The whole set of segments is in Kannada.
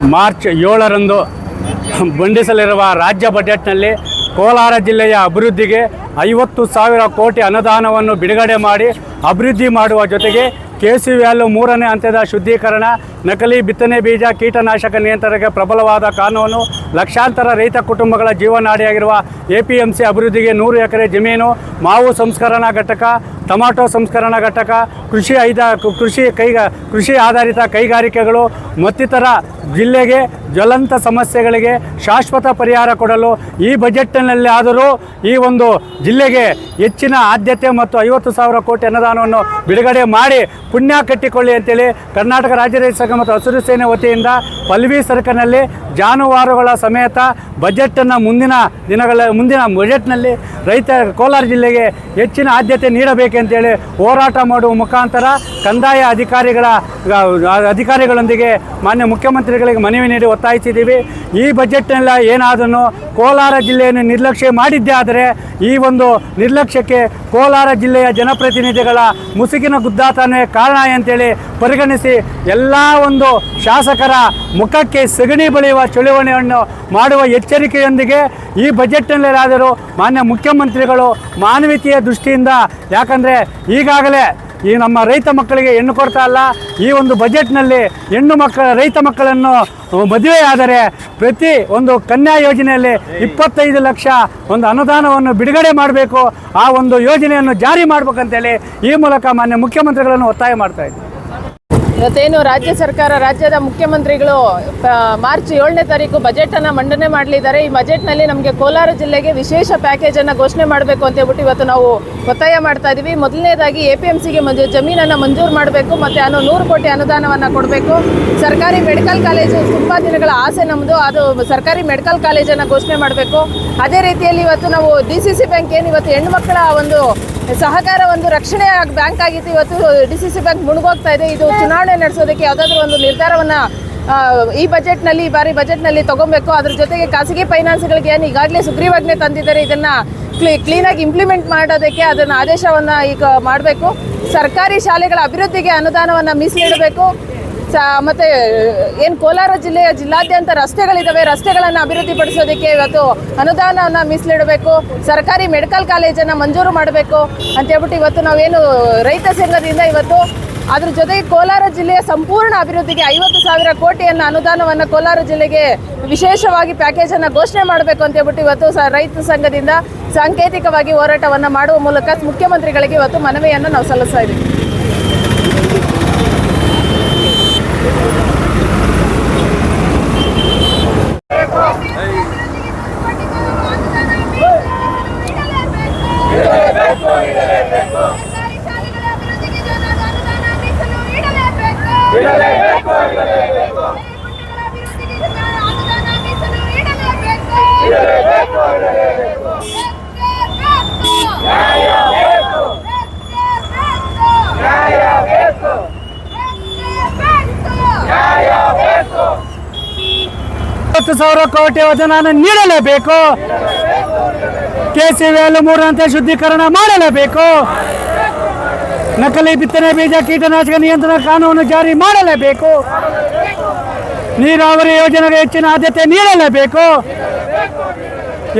ಮಾರ್ಚ್ ಏಳರಂದು ಮಂಡಿಸಲಿರುವ ರಾಜ್ಯ ಬಜೆಟ್ನಲ್ಲಿ ಕೋಲಾರ ಜಿಲ್ಲೆಯ ಅಭಿವೃದ್ಧಿಗೆ ಐವತ್ತು ಸಾವಿರ ಕೋಟಿ ಅನುದಾನವನ್ನು ಬಿಡುಗಡೆ ಮಾಡಿ ಅಭಿವೃದ್ಧಿ ಮಾಡುವ ಜೊತೆಗೆ ಕೆ ಸಿ ವ್ಯಾಲು ಮೂರನೇ ಹಂತದ ಶುದ್ಧೀಕರಣ, ನಕಲಿ ಬಿತ್ತನೆ ಬೀಜ, ಕೀಟನಾಶಕ ನಿಯಂತ್ರಣಕ್ಕೆ ಪ್ರಬಲವಾದ ಕಾನೂನು, ಲಕ್ಷಾಂತರ ರೈತ ಕುಟುಂಬಗಳ ಜೀವನಾಡಿಯಾಗಿರುವ ಎ ಪಿ ಎಂ ಸಿ ಅಭಿವೃದ್ಧಿಗೆ ನೂರು ಎಕರೆ ಜಮೀನು, ಮಾವು ಸಂಸ್ಕರಣಾ ಘಟಕ, ಟೊಮಾಟೊ ಸಂಸ್ಕರಣಾ ಘಟಕ, ಕೃಷಿ ಐದ, ಕೃಷಿ ಕೈಗ, ಕೃಷಿ ಆಧಾರಿತ ಕೈಗಾರಿಕೆಗಳು, ಮತ್ತಿತರ ಜಿಲ್ಲೆಗೆ ಜ್ವಲಂತ ಸಮಸ್ಯೆಗಳಿಗೆ ಶಾಶ್ವತ ಪರಿಹಾರ ಕೊಡಲು ಈ ಬಜೆಟ್ನಲ್ಲಿ ಆದರೂ ಈ ಒಂದು ಜಿಲ್ಲೆಗೆ ಹೆಚ್ಚಿನ ಆದ್ಯತೆ ಮತ್ತು ಐವತ್ತು ಸಾವಿರ ಕೋಟಿ ಅನುದಾನವನ್ನು ಬಿಡುಗಡೆ ಮಾಡಿ ಪುಣ್ಯ ಕಟ್ಟಿಕೊಳ್ಳಿ ಅಂತೇಳಿ ಕರ್ನಾಟಕ ರಾಜ್ಯ ರೈತ ಸಂಘ ಮತ್ತು ಹಸಿರು ಸೇನೆ ವತಿಯಿಂದ ಪಲ್ವಿ ಸರ್ಕಲ್ನಲ್ಲಿ ಜಾನುವಾರುಗಳ ಸಮೇತ ಬಜೆಟನ್ನು ಮುಂದಿನ ದಿನಗಳ, ಮುಂದಿನ ಬಜೆಟ್ನಲ್ಲಿ ರೈತ ಕೋಲಾರ ಜಿಲ್ಲೆಗೆ ಹೆಚ್ಚಿನ ಆದ್ಯತೆ ನೀಡಬೇಕೆಂತೇಳಿ ಹೋರಾಟ ಮಾಡುವ ಮುಖಾಂತರ ಕಂದಾಯ ಅಧಿಕಾರಿಗಳ ಅಧಿಕಾರಿಗಳೊಂದಿಗೆ ಮಾನ್ಯ ಮುಖ್ಯಮಂತ್ರಿಗಳಿಗೆ ಮನವಿ ನೀಡಿ ಒತ್ತಾಯಿಸಿದ್ದೀವಿ. ಈ ಬಜೆಟ್ನೆಲ್ಲ ಏನಾದರೂ ಕೋಲಾರ ಜಿಲ್ಲೆಯನ್ನು ನಿರ್ಲಕ್ಷ್ಯ ಮಾಡಿದ್ದೇ ಆದರೆ ಈ ಒಂದು ನಿರ್ಲಕ್ಷ್ಯಕ್ಕೆ ಕೋಲಾರ ಜಿಲ್ಲೆಯ ಜನಪ್ರತಿನಿಧಿಗಳ ಮುಸುಕಿನ ಗುದ್ದಾತನೇ ಕಾರಣ ಅಂತೇಳಿ ಪರಿಗಣಿಸಿ ಎಲ್ಲ ಒಂದು ಶಾಸಕರ ಮುಖಕ್ಕೆ ಸಗಣಿ ಬಳಿಯುವ ಚಳುವಳಿಯನ್ನು ಮಾಡುವ ಎಚ್ಚರಿಕೆಯೊಂದಿಗೆ ಈ ಬಜೆಟ್ನಲ್ಲಾದರೂ ಮಾನ್ಯ ಮುಖ್ಯಮಂತ್ರಿಗಳು ಮಾನವೀಯತೆಯ ದೃಷ್ಟಿಯಿಂದ, ಯಾಕಂದರೆ ಈಗಾಗಲೇ ಈ ನಮ್ಮ ರೈತ ಮಕ್ಕಳಿಗೆ ಹೆಣ್ಣು ಕೊಡ್ತಾ ಇಲ್ಲ. ಈ ಒಂದು ಬಜೆಟ್ನಲ್ಲಿ ಹೆಣ್ಣು ಮಕ್ಕಳ, ರೈತ ಮಕ್ಕಳನ್ನು ಮದುವೆಯಾದರೆ ಪ್ರತಿ ಒಂದು ಕನ್ಯಾ ಯೋಜನೆಯಲ್ಲಿ ಇಪ್ಪತ್ತೈದು ಲಕ್ಷ ಒಂದು ಅನುದಾನವನ್ನು ಬಿಡುಗಡೆ ಮಾಡಬೇಕು. ಆ ಒಂದು ಯೋಜನೆಯನ್ನು ಜಾರಿ ಮಾಡಬೇಕಂತೇಳಿ ಈ ಮೂಲಕ ಮಾನ್ಯ ಮುಖ್ಯಮಂತ್ರಿಗಳನ್ನು ಒತ್ತಾಯ ಮಾಡ್ತಾ ಇದ್ದೀವಿ ಇವತ್ತೇನು ರಾಜ್ಯ ಸರ್ಕಾರ, ರಾಜ್ಯದ ಮುಖ್ಯಮಂತ್ರಿಗಳು ಮಾರ್ಚ್ ಏಳನೇ ತಾರೀಕು ಬಜೆಟ್ ಅನ್ನ ಮಂಡನೆ ಮಾಡಲಿದ್ದಾರೆ. ಈ ಬಜೆಟ್ನಲ್ಲಿ ನಮಗೆ ಕೋಲಾರ ಜಿಲ್ಲೆಗೆ ವಿಶೇಷ ಪ್ಯಾಕೇಜ್ ಅನ್ನ ಘೋಷಣೆ ಮಾಡಬೇಕು ಅಂತ ಹೇಳ್ಬಿಟ್ಟು ಇವತ್ತು ನಾವು ಒತ್ತಾಯ ಮಾಡ್ತಾ ಇದೀವಿ. ಮೊದಲನೇದಾಗಿ ಎ ಪಿ ಎಂ ಸಿಗೆ ಮಂಜೂ ಜಮೀನನ್ನ ಮಂಜೂರು ಮಾಡಬೇಕು ಮತ್ತು ಅನ್ನೋ ನೂರು ಕೋಟಿ ಅನುದಾನವನ್ನ ಕೊಡಬೇಕು. ಸರ್ಕಾರಿ ಮೆಡಿಕಲ್ ಕಾಲೇಜು ತುಂಬಾ ದಿನಗಳ ಆಸೆ ನಮ್ಮದು ಅದು ಸರ್ಕಾರಿ ಮೆಡಿಕಲ್ ಕಾಲೇಜನ್ನ ಘೋಷಣೆ ಮಾಡಬೇಕು. ಅದೇ ರೀತಿಯಲ್ಲಿ ಇವತ್ತು ನಾವು ಡಿ ಸಿ ಸಿ ಬ್ಯಾಂಕ್ ಏನು ಇವತ್ತು ಹೆಣ್ಣು ಮಕ್ಕಳ ಒಂದು ಸಹಕಾರ ಒಂದು ರಕ್ಷಣೆ ಬ್ಯಾಂಕ್ ಆಗಿತ್ತು. ಇವತ್ತು ಡಿ ಸಿ ಸಿ ಬ್ಯಾಂಕ್ ಮುಳುಗೋಗ್ತಾ ಇದೆ. ಇದು ಚುನಾವಣೆ ನಡೆಸೋದಕ್ಕೆ ಯಾವುದಾದ್ರೂ ಒಂದು ನಿರ್ಧಾರವನ್ನ ಈ ಬಜೆಟ್ನಲ್ಲಿ, ಈ ಬಾರಿ ಬಜೆಟ್ನಲ್ಲಿ ತಗೊಬೇಕು. ಅದ್ರ ಜೊತೆಗೆ ಖಾಸಗಿ ಫೈನಾನ್ಸ್ಗಳಿಗೆ ಏನು ಈಗಾಗಲೇ ಸುಗ್ರೀವಾಜ್ಞೆ ತಂದಿದ್ದಾರೆ. ಇದನ್ನ ಕ್ಲೀ ಕ್ಲೀನಾಗಿ ಇಂಪ್ಲಿಮೆಂಟ್ ಮಾಡೋದಕ್ಕೆ ಅದನ್ನು ಆದೇಶವನ್ನ ಈಗ ಮಾಡಬೇಕು. ಸರ್ಕಾರಿ ಶಾಲೆಗಳ ಅಭಿವೃದ್ಧಿಗೆ ಅನುದಾನವನ್ನ ಮೀಸಲಿಡಬೇಕು ಸ, ಮತ್ತೆ, ಏನು ಕೋಲಾರ ಜಿಲ್ಲೆಯ ಜಿಲ್ಲಾದ್ಯಂತ ರಸ್ತೆಗಳಿದ್ದಾವೆ ರಸ್ತೆಗಳನ್ನು ಅಭಿವೃದ್ಧಿಪಡಿಸೋದಕ್ಕೆ ಇವತ್ತು ಅನುದಾನವನ್ನು ಮೀಸಲಿಡಬೇಕು ಸರ್ಕಾರಿ ಮೆಡಿಕಲ್ ಕಾಲೇಜನ್ನು ಮಂಜೂರು ಮಾಡಬೇಕು ಅಂತ ಹೇಳ್ಬಿಟ್ಟು ಇವತ್ತು ನಾವೇನು ರೈತ ಸಂಘದಿಂದ ಇವತ್ತು ಅದ್ರ ಜೊತೆಗೆ ಕೋಲಾರ ಜಿಲ್ಲೆಯ ಸಂಪೂರ್ಣ ಅಭಿವೃದ್ಧಿಗೆ ಐವತ್ತು ಸಾವಿರ ಕೋಟಿಯನ್ನು ಅನುದಾನವನ್ನು ಕೋಲಾರ ಜಿಲ್ಲೆಗೆ ವಿಶೇಷವಾಗಿ ಪ್ಯಾಕೇಜನ್ನು ಘೋಷಣೆ ಮಾಡಬೇಕು ಅಂತ ಹೇಳ್ಬಿಟ್ಟು ಇವತ್ತು ಸ, ರೈತ ಸಂಘದಿಂದ ಸಾಂಕೇತಿಕವಾಗಿ ಹೋರಾಟವನ್ನು ಮಾಡುವ ಮೂಲಕ ಮುಖ್ಯಮಂತ್ರಿಗಳಿಗೆ ಇವತ್ತು ಮನವಿಯನ್ನು ನಾವು ಸಲ್ಲಿಸ್ತಾ ಇದ್ದೀವಿ. ಐವತ್ತು ಸಾವಿರ ಕೋಟಿ ಅನುದಾನ ನೀಡಲೇಬೇಕು. ಕೆ ಸಿ ವ್ಯಾಲು ಮೂರರಂತೆ ಶುದ್ಧೀಕರಣ ಮಾಡಲೇಬೇಕು. ನಕಲಿ ಬಿತ್ತನೆ ಬೀಜ ಕೀಟನಾಶಕ ನಿಯಂತ್ರಣ ಕಾನೂನು ಜಾರಿ ಮಾಡಲೇಬೇಕು. ನೀರಾವರಿ ಯೋಜನೆಗೆ ಹೆಚ್ಚಿನ ಆದ್ಯತೆ ನೀಡಲೇಬೇಕು.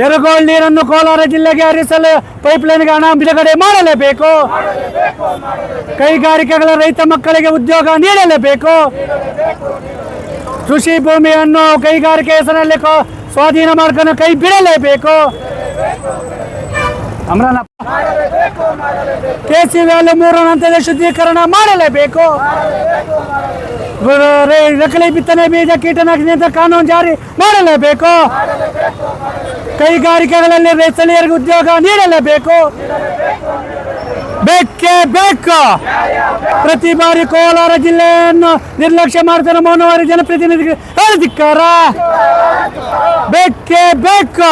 ಎರಗೋಳ್ ನೀರನ್ನು ಕೋಲಾರ ಜಿಲ್ಲೆಗೆ ಹರಿಸಲು ಪೈಪ್ಲೈನ್ಗೆ ಹಣ ಬಿಡುಗಡೆ ಮಾಡಲೇಬೇಕು. ಕೈಗಾರಿಕೆಗಳ ರೈತ ಮಕ್ಕಳಿಗೆ ಉದ್ಯೋಗ ನೀಡಲೇಬೇಕು. ಕೃಷಿ ಭೂಮಿಯನ್ನು ಕೈಗಾರಿಕೆ ಹೆಸರಲ್ಲಿ ಸ್ವಾಧೀನ ಮಾಡ್ಕೊಂಡು ಕೈ ಬಿಡಲೇಬೇಕು. ಅಮ್ರನಪ್ಪ ಕೆ ಸಿ ವ್ಯಾಲಿ ಮೂರು ಹಂತದ ಶುದ್ಧೀಕರಣ ಮಾಡಲೇಬೇಕು. ನಕಲಿ ಬಿತ್ತನೆ ಬೀಜ, ಕೀಟನಾಶಕ ಕಾನೂನು ಜಾರಿ ಮಾಡಲೇಬೇಕು. ಕೈಗಾರಿಕೆಗಳಲ್ಲಿ ಸ್ಥಳೀಯರಿಗೆ ಉದ್ಯೋಗ ನೀಡಲೇಬೇಕು. ಬೇಕೇ ಬೇಕು ಪ್ರತಿ ಬಾರಿ ಕೋಲಾರ ಜಿಲ್ಲೆಯನ್ನು ನಿರ್ಲಕ್ಷ್ಯ ಮಾಡ್ತಾರೆ ಮೋನವಾರಿ ಜನಪ್ರತಿನಿಧಿಗಳು ಹೇಳಿದಿಕ್ಕಾರ ಬೇಕೇ ಬೇಕು